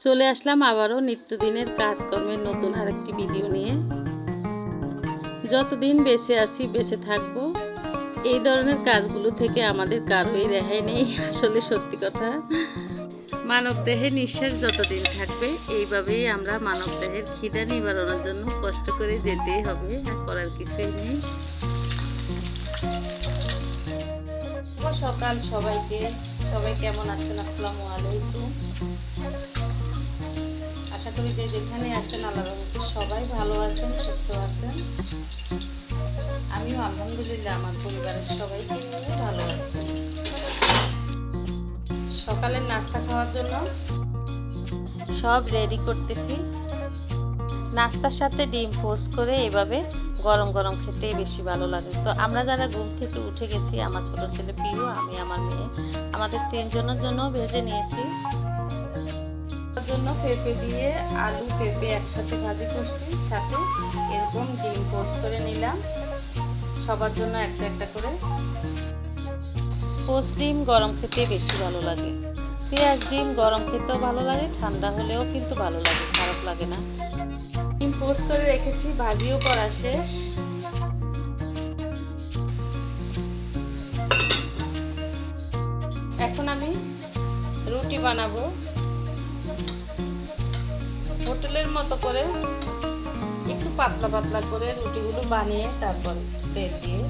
চলে আসলাম আবারও নিত্যদিনের কাজকর্মের নতুন আরেকটি ভিডিও নিয়ে। যতদিন বেঁচে আছি, বেঁচে থাকব, এই ধরনের কাজগুলো থেকে আমাদের কারোই রেহাই নেই, আসলে সত্যি কথা। মানব দেহে নিঃশ্বাস যতদিন থাকবে, এইভাবেই আমরা মানব দেহের খিদা নিবারণের জন্য কষ্ট করে যেতেই হবে, আর করার কিছুই নেই। সকাল সবাইকে। সবাই কেমন আছেন? আসসালামু আলাইকুম। আশা করি যে যেখানে আছেন আল্লাহ সবাই ভালো আছেন, সুস্থ আছেন। আমিও আলহামদুলিল্লাহ, আমার পরিবারের সবাইকে নিয়ে ভালো আছি। সকালের নাস্তা খাওয়ার জন্য সব রেডি করতেছি। নাস্তার সাথে ডিম পোস্ট করে এভাবে গরম গরম খেতে বেশি ভালো লাগে। তো আমরা যারা ঘুম থেকে উঠে গেছি, আমার ছোট ছেলে প্রিয়, আমি আমার মেয়ে, আমাদের তিনজনের জন্য ভেজে নিয়েছি। জন্য পেঁপে দিয়ে আলু পেঁপে একসাথে ভাজি করছি সাথে এরকম ডিম পোস্ট করে নিলাম। সবার জন্য একটা একটা করে। পোস্ট ডিম গরম খেতে বেশি ভালো লাগে। পেঁয়াজ ডিম গরম খেতেও ভালো লাগে ঠান্ডা হলেও কিন্তু ভালো লাগে খারাপ লাগে না। ডিম পোস্ট করে রেখেছি ভাজিও করা শেষ। এখন আমি রুটি বানাবো। হোটেলের মতো করে একটু পাতলা পাতলা করে রুটিগুলো বানিয়ে তারপর তেল দিয়ে,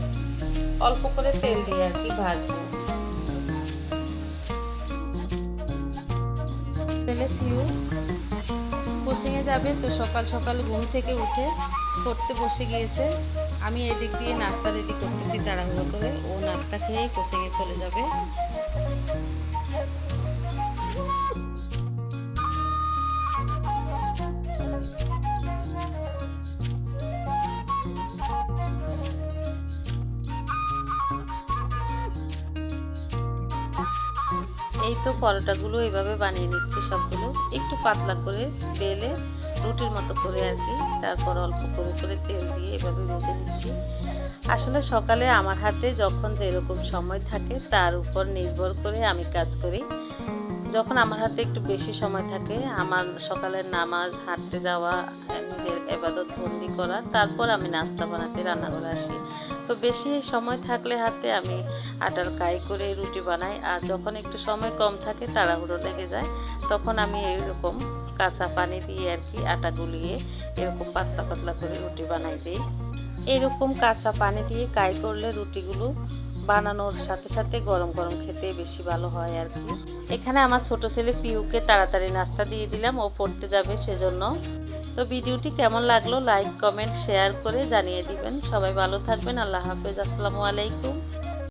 অল্প করে তেল দিয়ে আর কি ভাজবো। তেলে ফিউ কোচিংয়ে যাবে তো সকাল সকাল ঘুম থেকে উঠে পড়তে বসে গিয়েছে। আমি এদিক দিয়ে নাস্তা রেডি করতেছি তাড়াহুড়ো করে। ও নাস্তা খেয়ে কোচিংয়ে চলে যাবে। এই তো পরোটাগুলো এইভাবে বানিয়ে নিচ্ছি সবগুলো। একটু পাতলা করে বেলে রুটির মতো করে আর কি, তারপর অল্প করে করে তেল দিয়ে এভাবে ভেজে নিচ্ছি। আসলে সকালে আমার হাতে যখন যেরকম সময় থাকে, তার উপর নির্ভর করে আমি কাজ করি। যখন আমার হাতে একটু বেশি সময় থাকে, আমার সকালের নামাজ, হাঁটতে যাওয়া নিজের এবাদত বন্দি করা, তারপর আমি নাস্তা বানাতে রান্নাঘরে আসি। তো বেশি সময় থাকলে হাতে আমি আটার কাই করে রুটি বানাই, আর যখন একটু সময় কম থাকে, তাড়াহুড়ো লেগে যায়, তখন আমি এরকম কাঁচা পানি দিয়ে আর কি আটা গুলিয়ে এরকম পাতলা পাতলা করে রুটি বানাই দিই। এরকম কাঁচা পানি দিয়ে কাই করলে রুটিগুলো বানানোর সাথে সাথে গরম গরম খেতে বেশি ভালো হয় আর কি। এখানে আমার ছোট ছেলে পিউকে তাড়াতাড়ি নাস্তা দিয়ে দিলাম, ও পড়তে যাবে সেজন্য। তো ভিডিওটি কেমন লাগল লাইক কমেন্ট শেয়ার করে জানিয়ে দিবেন। সবাই ভালো থাকবেন, আল্লাহ হাফেজ, আসসালামু আলাইকুম।